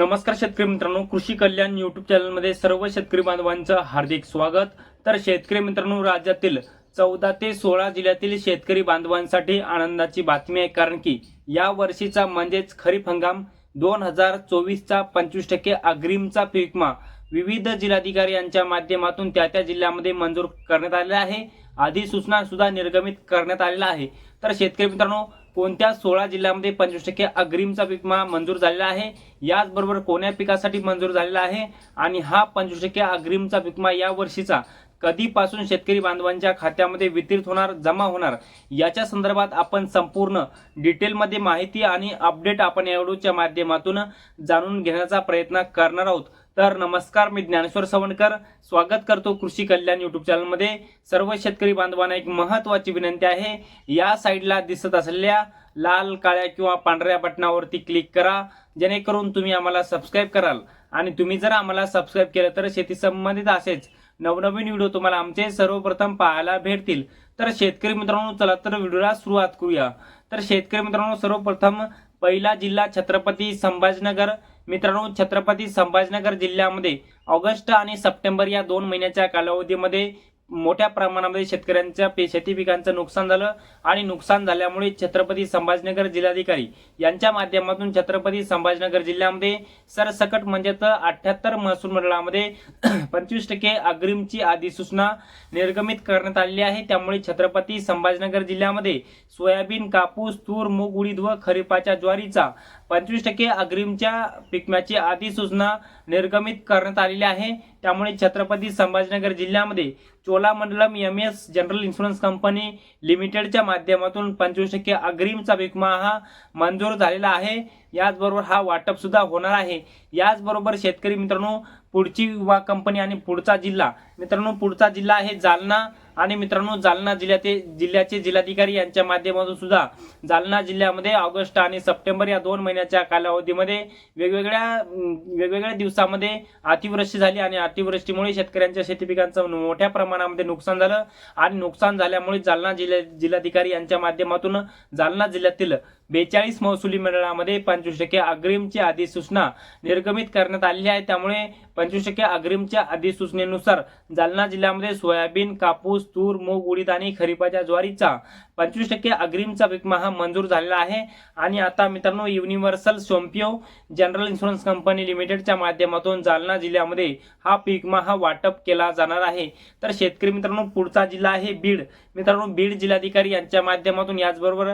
नमस्कार शेतकरी मित्रांनो कृषी कल्याण युट्यूब चॅनलमध्ये सर्व शेतकरी बांधवांचं हार्दिक स्वागत. तर शेतकरी मित्रांनो राज्यातील चौदा ते सोळा जिल्ह्यातील शेतकरी बांधवांसाठी आनंदाची बातमी आहे कारण की या वर्षीचा म्हणजेच खरीप हंगाम दोन हजार चोवीसचा पंचवीस टक्के अग्रिमचा पीकमा विविध जिल्हाधिकारी यांच्या माध्यमातून त्या त्या जिल्ह्यामध्ये मंजूर करण्यात आलेला आहे. अधिसूचना सुद्धा निर्गमित करण्यात आलेला आहे. तर शेतकरी मित्रांनो कोणत्या सोळा जिल्ह्यामध्ये पंचवीस टक्के अग्रिमचा पीक विमा मंजूर झालेला आहे? याचबरोबर कोण्या पिकासाठी मंजूर झालेला आहे? आणि हा पंचवीस टक्के अग्रिमचा पीक विमा या वर्षीचा कधीपासून शेतकरी बांधवांच्या खात्यामध्ये वितरित होणार जमा होणार? याच्या संदर्भात आपण संपूर्ण डिटेलमध्ये माहिती आणि अपडेट आपण या व्हिडिओच्या माध्यमातून जाणून घेण्याचा प्रयत्न करणार आहोत. तर नमस्कार मी ज्ञानेश्वर सवणकर. स्वागत करतो कृषी कल्याण युट्यूब चॅनलमध्ये सर्व शेतकरी बांधवांना एक महत्त्वाची विनंती आहे. या साईडला दिसत असलेल्या लाल काळ्या किंवा पांढऱ्या बटनावरती क्लिक करा. जेणेकरून तुम्ही आम्हाला सबस्क्राईब कराल. आणि तुम्ही जर आम्हाला सबस्क्राईब केलं तर शेती संबंधित असेच नवनवीन व्हिडिओ तुम्हाला आमचे सर्वप्रथम पाहायला भेटतील. तर शेतकरी मित्रांनो चला तर व्हिडिओला सुरुवात करूया. तर शेतकरी मित्रांनो सर्वप्रथम पहिला जिल्हा छत्रपती संभाजीनगर. मित्रांनो छत्रपती संभाजीनगर जिल्ह्यामध्ये ऑगस्ट आणि सप्टेंबर या दोन महिन्याच्या कालावधीमध्ये मोठ्या प्रमाणामध्ये शेतकऱ्यांच्या पे- शेती पिकांचं नुकसान झालं आणि नुकसान झाल्यामुळे छत्रपती संभाजीनगर जिल्हाधिकारी यांच्या माध्यमातून छत्रपती संभाजीनगर जिल्ह्यामध्ये सरसकट म्हणजे तर अठ्याहत्तर महसूल मंडळामध्ये पंचवीस टक्के अग्रिमची अधिसूचना निर्गमित करण्यात आलेली आहे. त्यामुळे छत्रपती संभाजीनगर जिल्ह्यामध्ये सोयाबीन कापूस तूर मूग उडीद व खरीपाच्या ज्वारीचा पंचवीस टक्के अग्रिमच्या पिकम्याची अधिसूचना निर्गमित करण्यात आलेले आहे. त्यामुळे छत्रपती संभाजीनगर जिल्ह्यामध्ये Cholamandalam M S general insurance company लिमिटेडच्या माध्यमातून पंचवीस टक्के अग्रिमचा विमा हा मंजूर झालेला आहे. याचबरोबर हा वाटपसुद्धा होणार आहे. याचबरोबर शेतकरी मित्रांनो पुढची विमा कंपनी आणि पुढचा जिल्हा. मित्रांनो पुढचा जिल्हा आहे जालना. आणि मित्रांनो जालना जिल्ह्याचे जिल्ह्याचे जिल्हाधिकारी यांच्या माध्यमातून सुद्धा जालना जिल्ह्यामध्ये ऑगस्ट आणि सप्टेंबर या दोन महिन्याच्या कालावधीमध्ये वेगवेगळ्या वेगवेगळ्या दिवसामध्ये अतिवृष्टी झाली आणि अतिवृष्टीमुळे शेतकऱ्यांच्या शेती पिकांचं मोठ्या प्रमाणामध्ये नुकसान झालं. आणि नुकसान झाल्यामुळे जालना जिल्ह्या जिल्हाधिकारी यांच्या माध्यमातून जालना जिल्ह्यातील बेचाळीस महसुली मंडळामध्ये पंचवीस टक्के अग्रिमची अधिसूचना निर्गमित करण्यात आलेली आहे. त्यामुळे पंचवीस टक्के अग्रिमच्या अधिसूचनेनुसार जालना जिल्ह्यामध्ये सोयाबीन कापूस तूर मूग उडीद आणि खरीपाच्या ज्वारीचा पंचवीस टक्के अग्रिमचा विकमा हा मंजूर झालेला आहे. आणि आता मित्रांनो universal Sompo general insurance company लिमिटेडच्या माध्यमातून जालना जिल्ह्यामध्ये हा पीक हा वाटप केला जाणार आहे. तर शेतकरी मित्रांनो पुढचा जिल्हा आहे बीड. मित्रांनो बीड जिल्हाधिकारी यांच्या माध्यमातून याचबरोबर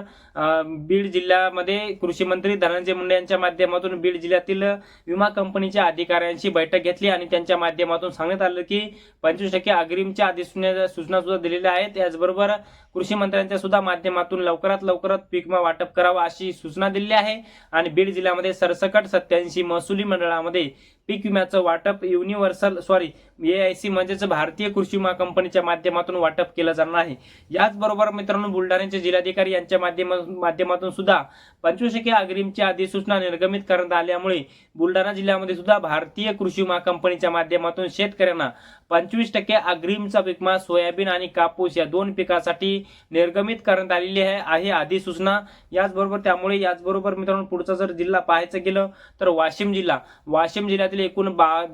बीड जिल्ह्यामध्ये कृषी मंत्री धनंजय मुंडे यांच्या माध्यमातून बीड जिल्ह्यातील विमा कंपनीच्या अधिकाऱ्यांशी बैठक घेतली आणि त्यांच्या माध्यमातून सांगण्यात आलं की पंचवीस टक्के अग्रिमच्या अधिसूचना सूचना सुद्धा दिलेल्या आहेत. त्याचबरोबर कृषी मंत्र्यांच्या सुद्धा माध्यमातून लवकरात लवकरात पीक विमा वाटप करावा अशी सूचना दिली आहे. आणि बीड जिल्ह्यामध्ये सरसकट सत्याऐंशी महसुली मंडळामध्ये पीक विम्याचं वाटप universal sorry A I C म्हणजेच भारतीय कृषी विमा कंपनीच्या माध्यमातून वाटप केलं जाणार आहे. याचबरोबर मित्रांनो बुलढाण्याचे जिल्हाधिकारी यांच्या माध्यमा माध्यमातून सुद्धा पंचवीस टक्के अग्रिमची अधिसूचना निर्गमित करण्यात आल्यामुळे बुलढाणा जिल्ह्यामध्ये सुद्धा भारतीय कृषी विमा कंपनीच्या माध्यमातून शेतकऱ्यांना पंचवीस टक्के अग्रिमचा विमा सोयाबीन आणि कापूस या दोन पिकासाठी निर्गमित करण्यात आलेली आहे आहे अधिसूचना. याचबरोबर त्यामुळे याचबरोबर मित्रांनो पुढचा जर जिल्हा पाहायचं गेलं तर वाशिम जिल्हा. वाशिम जिल्ह्यातील एकूण बा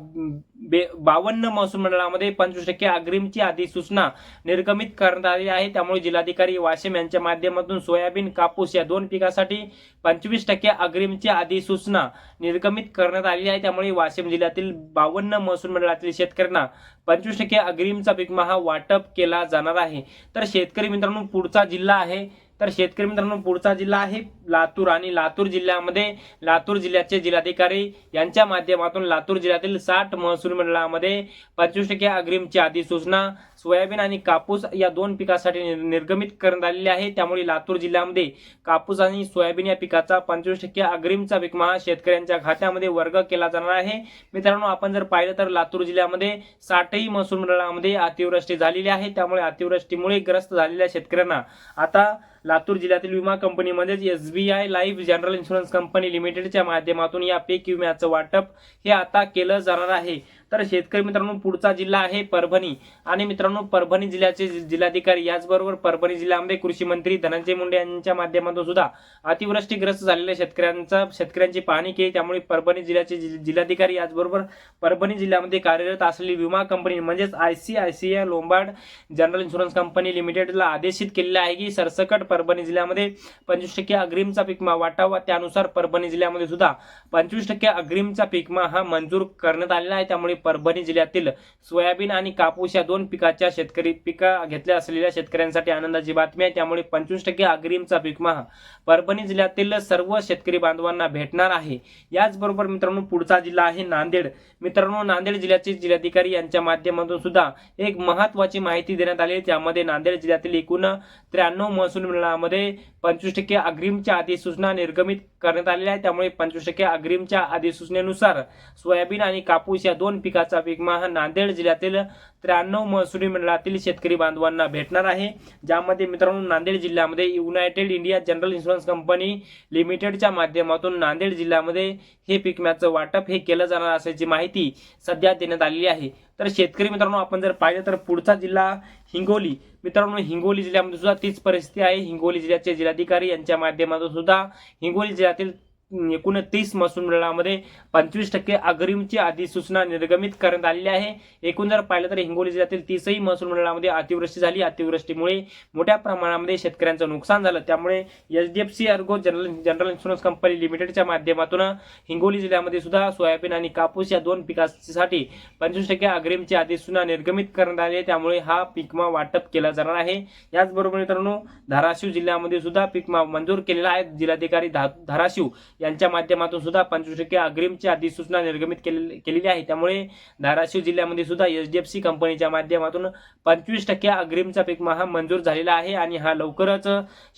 बे बावन्न महसूल मंडळामध्ये पंचवीस टक्के अग्रिमची अधिसूचना निर्गमित करण्यात आली आहे. त्यामुळे जिल्हाधिकारी वाशिम यांच्या माध्यमातून सोयाबीन कापूस या दोन पिकासाठी पंचवीस टक्के अग्रिमची अधिसूचना निर्गमित करण्यात आली आहे. त्यामुळे वाशिम जिल्ह्यातील बावन्न महसूल मंडळातील शेतकऱ्यांना पंचवीस टक्के अग्रिमचा पीक महा हा वाटप केला जाणार आहे. तर शेतकरी मित्रांनो पुढचा जिल्हा आहे तर शेतकरी मित्रांनो पुढचा जिल्हा आहे लातूर आणि लातूर जिल्ह्यामध्ये लातूर जिल्ह्याचे जिल्हाधिकारी यांच्या माध्यमातून लातूर जिल्ह्यातील साठ महसूल मंडळामध्ये पंचवीस टक्के अग्रिमची अधिसूचना सोयाबीन आणि कापूस या दोन पिकासाठी निर्गमित करण्यात आलेले आहे. त्यामुळे लातूर जिल्ह्यामध्ये कापूस आणि सोयाबीन या पिकाचा पंचवीस टक्के अग्रिमचा विकमा शेतकऱ्यांच्या खात्यामध्ये वर्ग केला जाणार आहे. मित्रांनो आपण जर पाहिलं तर लातूर जिल्ह्यामध्ये साठही महसूल मंडळामध्ये अतिवृष्टी झालेली आहे. त्यामुळे अतिवृष्टीमुळे ग्रस्त झालेल्या शेतकऱ्यांना आता लातूर जिल्ह्यातील विमा कंपनी म्हणजेच S B I life general insurance company लिमिटेडच्या माध्यमातून या पीक विम्याचं वाटप हे आता केलं जाणार आहे. तर शेतकरी मित्रांनो पुढचा जिल्हा आहे परभणी. आणि मित्रांनो परभणी जिल्ह्याचे जि- जिल्हाधिकारी याचबरोबर परभणी जिल्ह्यामध्ये कृषी मंत्री धनंजय मुंडे यांच्या माध्यमातून सुद्धा अतिवृष्टीग्रस्त झालेल्या शेतकऱ्यांचा शेतकऱ्यांची पाहणी केली. त्यामुळे परभणी जिल्ह्याचे जि- जिल्हाधिकारी याचबरोबर परभणी जिल्ह्यामध्ये कार्यरत असलेली विमा कंपनी म्हणजेच I C I C I Lombard general insurance company लिमिटेडला आदेशित केलेलं आहे की सरसकट परभणी जिल्ह्यामध्ये पंचवीस टक्के अग्रिमचा पिकमा वाटावा. त्यानुसार परभणी जिल्ह्यामध्ये सुद्धा पंचवीस टक्के अग्रिमचा पिकमा हा मंजूर करण्यात आलेला आहे. त्यामुळे परभणी जिल्ह्यातील सोयाबीन आणि कापूस या दोन पिकाच्या शेतकरी पिका घेतल्या असलेल्या शेतकऱ्यांसाठी आनंदाची बातमी आहे. त्यामुळे पंचवीस टक्के अग्रिमचा पीकमा हा परभणी जिल्ह्यातील सर्व शेतकरी बांधवांना भेटणार आहे. याचबरोबर मित्रांनो पुढचा जिल्हा आहे नांदेड. मित्रांनो नांदेड जिल्ह्याचे जिल्हाधिकारी यांच्या माध्यमातून सुद्धा एक महत्वाची माहिती देण्यात आली आहे. त्यामध्ये नांदेड जिल्ह्यातील एकूण त्र्याण्णव महसूल मंडळामध्ये पंचवीस टक्के अग्रिमच्या अधिसूचना निर्गमित करण्यात आलेल्या आहे त्यामुळे पंचवीस टक्के अग्रिमच्या अधिसूचनेनुसार सोयाबीन आणि कापूस या दोन पिकाचा विमा हा नांदेड जिल्ह्यातील त्र्याण्णव महसुली मंडळातील शेतकरी बांधवांना भेटणार आहे. ज्यामध्ये मित्रांनो नांदेड जिल्ह्यामध्ये United India general insurance company लिमिटेडच्या माध्यमातून नांदेड जिल्ह्यामध्ये हे पिकम्याचं वाटप हे केलं जाणार असल्याची माहिती सध्या देण्यात आलेली आहे. तर शेतकरी मित्रांनो आपण जर पाहिलं तर पुढचा जिल्हा हिंगोली. मित्रांनो हिंगोली जिल्ह्यामध्ये सुद्धा तीच परिस्थिती आहे. हिंगोली जिल्ह्याचे जिल्हाधिकारी यांच्या माध्यमातून सुद्धा हिंगोली जिल्ह्यातील एकूण तीस महसूल मंडळामध्ये पंचवीस टक्के अग्रिमची अधिसूचना निर्गमित करण्यात आलेली आहे. एकूण जर पाहिलं तर हिंगोली जिल्ह्यातील तीसही महसूल मंडळामध्ये अतिवृष्टी झाली. अतिवृष्टीमुळे मोठ्या प्रमाणामध्ये शेतकऱ्यांचं नुकसान झालं. त्यामुळे H D F C ergo general general insurance company लिमिटेडच्या माध्यमातून हिंगोली जिल्ह्यामध्ये सुद्धा सोयाबीन आणि कापूस या दोन पिकासाठी पंचवीस टक्के अग्रिमची अधिसूचना निर्गमित करण्यात आली आहे. त्यामुळे हा पीकमा वाटप केला जाणार आहे. याचबरोबर मित्रांनो धाराशिव जिल्ह्यामध्ये सुद्धा पीकमा मंजूर केलेला आहे. जिल्हाधिकारी धा धाराशिव यांच्या माध्यमातून सुद्धा पंचवीस टक्के अग्रिमची अधिसूचना निर्गमित केलेली केलेली आहे. त्यामुळे धाराशिव जिल्ह्यामध्ये सुद्धा एच डी एफ सी कंपनीच्या माध्यमातून पंचवीस टक्के अग्रिमचा पीक महा मंजूर झालेला आहे आणि हा लवकरच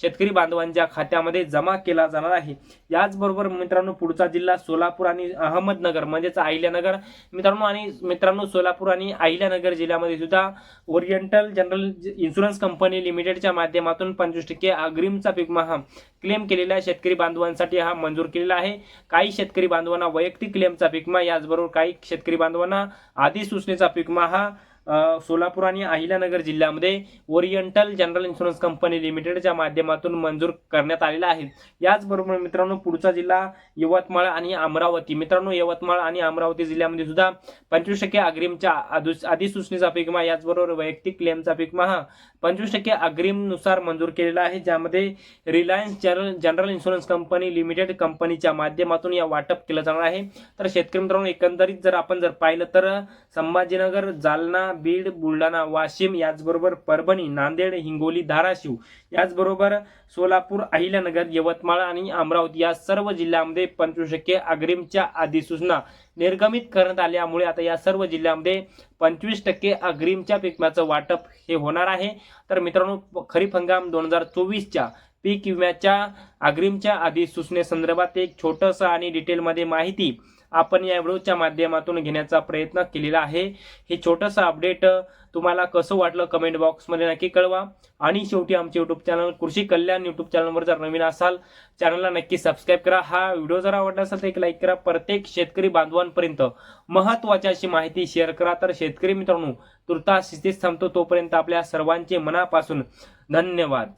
शेतकरी बांधवांच्या खात्यामध्ये जमा केला जाणार आहे. याचबरोबर मित्रांनो पुढचा जिल्हा सोलापूर आणि अहमदनगर म्हणजेच अहिल्यानगर. मित्रांनो आणि मित्रांनो सोलापूर आणि अहिल्यानगर जिल्ह्यामध्ये सुद्धा ओरिएंटल जनरल इन्शुरन्स कंपनी लिमिटेडच्या माध्यमातून पंचवीस टक्के अग्रिमचा पीक महा क्लेम केलेल्या शेतकरी बांधवांसाठी हा मंजूर केलेला आहे. काही शेतकरी बांधवांना वैयक्तिक क्लेमचा पीकमा याचबरोबर काही शेतकरी बांधवांना आधी सूचनेचा पीकमा हा सोलापूर आणि अहिल्यानगर जिल्ह्यामध्ये ओरिएंटल जनरल इन्शुरन्स कंपनी लिमिटेडच्या माध्यमातून मंजूर करण्यात आलेला आहे. याचबरोबर मित्रांनो पुढचा जिल्हा यवतमाळ आणि अमरावती. मित्रांनो यवतमाळ आणि अमरावती जिल्ह्यामध्ये सुद्धा पंचवीस टक्के अग्रिमच्या अधिसूचनेचा पिकमा याचबरोबर वैयक्तिक क्लेमचा पिकमा हा पंचवीस टक्के अग्रिमनुसार मंजूर केलेला आहे ज्यामध्ये Reliance general general insurance company limited कंपनीच्या माध्यमातून या वाटप केलं जाणार आहे. तर शेतकरी मित्रांनो एकंदरीत जर आपण जर पाहिलं तर संभाजीनगर जालना बीड बुलढाणा वाशिम याचबरोबर परभणी नांदेड हिंगोली धाराशिव याचबरोबर सोलापूर अहिल्यानगर यवतमाळ आणि अमरावती या सर्व जिल्ह्यामध्ये पंचवीस टक्के अग्रिमच्या अधिसूचना निर्गमित करण्यात आल्यामुळे आता या सर्व जिल्ह्यामध्ये पंचवीस टक्के अग्रिमच्या पिकम्याचं वाटप हे होणार आहे. तर मित्रांनो खरीप हंगाम दोन हजार चोवीसच्या पीक विम्याच्या अग्रिमच्या अधिसूचनेसंदर्भात एक छोटंसं आणि डिटेलमध्ये माहिती आपण या व्हिडिओच्या माध्यमातून घेण्याचा प्रयत्न केलेला आहे. हे छोटंसं अपडेट तुम्हाला कसं वाटलं कमेंट बॉक्समध्ये नक्की कळवा. आणि शेवटी आमचे यूट्यूब चॅनल कृषी कल्याण यूट्यूब चॅनलवर जर नवीन असाल चॅनलला नक्की सबस्क्राईब करा. हा व्हिडिओ जर आवडला असेल तर एक लाईक करा. प्रत्येक शेतकरी बांधवांपर्यंत महत्वाची अशी माहिती शेअर करा. तर शेतकरी मित्रांनो तुर्तास स्थितीत थांबतो. तोपर्यंत आपल्या सर्वांचे मनापासून धन्यवाद.